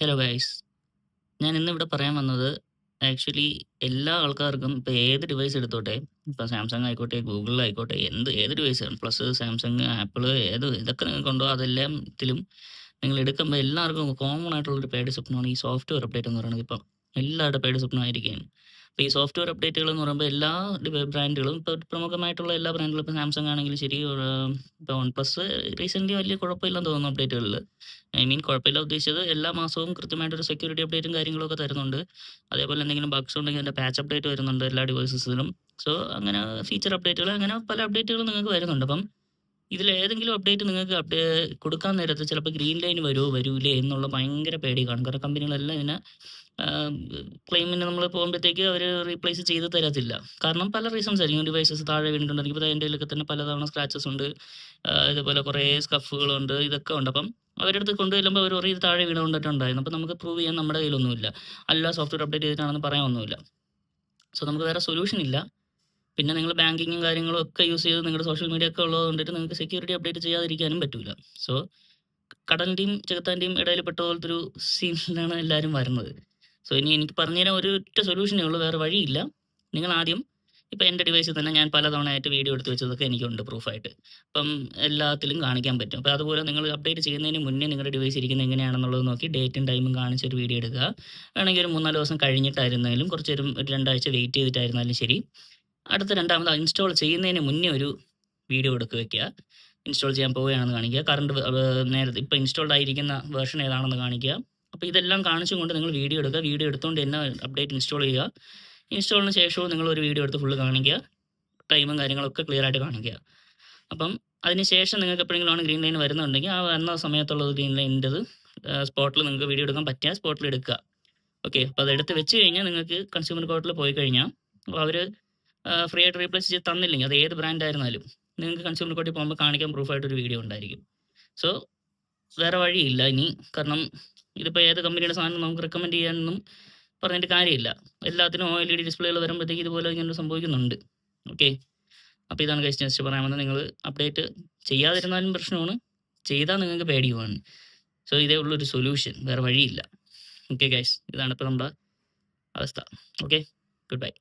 Hello guys ഞാൻ ഇന്ന് ഇവിടെ പറയാൻ വന്നത് ആക്ച്വലി എല്ലാ ആൾക്കാർക്കും ഇപ്പോൾ ഏത് ഡിവൈസ് എടുത്തോട്ടെ ഇപ്പോൾ സാംസങ് ആയിക്കോട്ടെ ഗൂഗിൾ ആയിക്കോട്ടെ എന്ത് ഏത് ഡിവൈസ് പ്ലസ് സാംസങ് ആപ്പിൾ ഏത് ഇതൊക്കെ നിങ്ങൾക്ക് ഉണ്ടോ അതെല്ലാത്തിലും നിങ്ങൾ എടുക്കുമ്പോൾ എല്ലാവർക്കും കോമൺ ആയിട്ടുള്ളൊരു പേടി സ്വപ്നമാണ് ഈ സോഫ്റ്റ്വെയർ അപ്ഡേറ്റ് എന്ന് പറയുന്നത് ഇപ്പം. എല്ലാവരുടെ പേടി സ്വപ്നമായിരിക്കുകയാണ്. അപ്പോൾ ഈ സോഫ്റ്റ്വെയർ അപ്ഡേറ്റുകൾ എന്ന് പറയുമ്പോൾ എല്ലാ ബ്രാൻഡുകളും ഇപ്പോൾ പ്രമുഖമായിട്ടുള്ള എല്ലാ ബ്രാൻഡുകളും ഇപ്പോൾ സാംസങ് ആണെങ്കിലും ശരി ഇപ്പോൾ വൺ പ്ലസ് റീസെന്റ്ലി വലിയ കുഴപ്പമില്ലെന്ന് തോന്നുന്നു അപ്ഡേറ്റുകളിൽ ഐ മീൻ കുഴപ്പമില്ല ഉദ്ദേശിച്ചത് എല്ലാ മാസവും കൃത്യമായിട്ട് ഒരു സെക്യൂരിറ്റി അപ്ഡേറ്റും കാര്യങ്ങളൊക്കെ തരുന്നുണ്ട്. അതേപോലെ എന്തെങ്കിലും ബഗ്സ് ഉണ്ടെങ്കിൽ അതിന്റെ പാച്ച് അപ്ഡേറ്റ് വരുന്നുണ്ട് എല്ലാ ഡിവൈസസിലും സോ അങ്ങനെ ഫീച്ചർ അപ്ഡേറ്റുകൾ അങ്ങനെ പല അപ്ഡേറ്റുകളും നിങ്ങൾക്ക് വരുന്നുണ്ട്. അപ്പം ഇതിൽ ഏതെങ്കിലും അപ്ഡേറ്റ് നിങ്ങൾക്ക് അപ്ഡേ കൊടുക്കാൻ നേരത്ത് ചിലപ്പോൾ ഗ്രീൻ ലൈൻ വരുമോ വരൂലേ എന്നുള്ള ഭയങ്കര പേടി കാണും കാരണം കമ്പനികളെല്ലാം ഇതിനെ ക്ലെയിമിന് നമ്മൾ പോകുമ്പോഴത്തേക്ക് അവർ റീപ്ലേസ് ചെയ്ത് തരത്തില്ല. കാരണം പല റീസൺസ് ആയിരിക്കും. ഡിവൈസസ് താഴെ വീണിട്ടുണ്ടെങ്കിൽ ഇപ്പോൾ എന്റെ ഇതിലൊക്കെ തന്നെ പലതവണ സ്ക്രാച്ചസ് ഉണ്ട്. ഇതുപോലെ കുറേ സ്കഫുകളുണ്ട് ഇതൊക്കെ ഉണ്ട്. അപ്പം അവരുടെ അടുത്ത് കൊണ്ടുവരുമ്പോൾ അവർ ഒരു ഇത് താഴെ വീണുകൊണ്ടിട്ടുണ്ടായിരുന്നു. അപ്പോൾ നമുക്ക് പ്രൂവ് ചെയ്യാൻ നമ്മുടെ കയ്യിലൊന്നുമില്ല. അല്ല സോഫ്റ്റ്വെയർ അപ്ഡേറ്റ് ചെയ്തിട്ടാണെന്ന് പറയാനൊന്നുമില്ല സോ നമുക്ക് വേറെ സൊല്യൂഷൻ ഇല്ല. പിന്നെ നിങ്ങൾ ബാങ്കിങ്ങും കാര്യങ്ങളും ഒക്കെ യൂസ് ചെയ്ത് നിങ്ങളുടെ സോഷ്യൽ മീഡിയ ഒക്കെ ഉള്ളത് കൊണ്ടിട്ട് നിങ്ങൾക്ക് സെക്യൂരിറ്റി അപ്ഡേറ്റ് ചെയ്യാതിരിക്കാനും പറ്റില്ല സോ കടലിന്റെയും ചെകുത്താന്റെയും ഇടയിൽ പെട്ട പോലത്തെ ഒരു സീനിലാണ് എല്ലാവരും വരുന്നത്. സോ ഇനി എനിക്ക് പറഞ്ഞുതരാൻ ഒരു ഒറ്റ സൊല്യൂഷനേ ഉള്ളൂ വേറെ വഴിയില്ല. നിങ്ങൾ ആദ്യം ഇപ്പം എന്റെ ഡിവൈസിൽ തന്നെ ഞാൻ പലതവണയായിട്ട് വീഡിയോ എടുത്ത് വെച്ചതൊക്കെ എനിക്കുണ്ട് പ്രൂഫായിട്ട് അപ്പം എല്ലാത്തിലും കാണിക്കാൻ പറ്റും. അപ്പോൾ അതുപോലെ നിങ്ങൾ അപ്ഡേറ്റ് ചെയ്യുന്നതിന് മുന്നേ നിങ്ങളുടെ ഡിവൈസ് ഇരിക്കുന്നത് എങ്ങനെയാണെന്നുള്ളത് നോക്കി ഡേറ്റും ടൈമും കാണിച്ചൊരു വീഡിയോ എടുക്കുക. വേണമെങ്കിൽ ഒരു മൂന്നാൽ ദിവസം കഴിഞ്ഞിട്ടായിരുന്നാലും കുറച്ച് ഒരു രണ്ടാഴ്ച വെയിറ്റ് ചെയ്തിട്ടായിരുന്നാലും ശരി. അടുത്ത രണ്ടാമത് ഇൻസ്റ്റാൾ ചെയ്യുന്നതിന് മുന്നേ ഒരു വീഡിയോ എടുക്കുക വയ്ക്കുക ഇൻസ്റ്റാൾ ചെയ്യാൻ പോവുകയാണെന്ന് കാണിക്കുക. കറണ്ട് നേരത്തെ ഇപ്പോൾ ഇൻസ്റ്റാൾഡ് ആയിരിക്കുന്ന വേർഷൻ ഏതാണെന്ന് കാണിക്കുക. അപ്പോൾ ഇതെല്ലാം കാണിച്ചുകൊണ്ട് നിങ്ങൾ വീഡിയോ എടുക്കുക. വീഡിയോ എടുത്തുകൊണ്ട് തന്നെ അപ്ഡേറ്റ് ഇൻസ്റ്റാൾ ചെയ്യുക. ഇൻസ്റ്റാളിന് ശേഷവും നിങ്ങൾ ഒരു വീഡിയോ എടുത്ത് ഫുള്ള് കാണിക്കുക ടൈമും കാര്യങ്ങളൊക്കെ ക്ലിയർ ആയിട്ട് കാണിക്കുക അപ്പം അതിന് ശേഷം നിങ്ങൾക്ക് എപ്പോഴെങ്കിലും ആണ് ഗ്രീൻ ലൈൻ വരുന്നുണ്ടെങ്കിൽ ആ വന്ന സമയത്തുള്ളത് ഗ്രീൻ ലൈനിന്റെത് സ്പോട്ടിൽ നിങ്ങൾക്ക് വീഡിയോ എടുക്കാൻ പറ്റിയ സ്പോട്ടിൽ എടുക്കുക. ഓക്കെ അപ്പോൾ അത് എടുത്ത് വെച്ച് കഴിഞ്ഞാൽ നിങ്ങൾക്ക് കൺസ്യൂമർ കോർട്ടിൽ പോയി കഴിഞ്ഞാൽ അപ്പോൾ അവർ ഫ്രീ ആയിട്ട് റീപ്ലേസ് ചെയ്ത് തന്നില്ലെങ്കിൽ അത് ഏത് ബ്രാൻഡ് ആയിരുന്നാലും നിങ്ങൾക്ക് കൺസ്യൂമർ കോർട്ടിൽ പോകുമ്പോൾ കാണിക്കാൻ പ്രൂഫായിട്ട് ഒരു വീഡിയോ ഉണ്ടായിരിക്കും. സോ വേറെ വഴിയില്ല ഇനി. കാരണം ഇതിപ്പോൾ ഏത് കമ്പനിയുടെ സാധനം നമുക്ക് റെക്കമെൻഡ് ചെയ്യാനൊന്നും പറഞ്ഞിട്ട് കാര്യമില്ല. എല്ലാത്തിനും ഒ എൽ ഇ ഡി ഡിസ്പ്ലേകൾ വരുമ്പോഴത്തേക്ക് ഇതുപോലെ ഇങ്ങനെ സംഭവിക്കുന്നുണ്ട്. ഓക്കെ അപ്പോൾ ഇതാണ് കഴിച്ച് ജസ്റ്റ് പറയാൻ വന്നത് നിങ്ങൾ അപ്ഡേറ്റ് ചെയ്യാതിരുന്നാലും പ്രശ്നമാണ്. ചെയ്താൽ നിങ്ങൾക്ക് പേടിയുമാണ് സോ ഇതേ ഉള്ളൊരു സൊല്യൂഷൻ വേറെ വഴിയില്ല. ഓക്കെ ഗൈസ് ഇതാണ് ഇപ്പോൾ നമ്മുടെ അവസ്ഥ. Okay good bye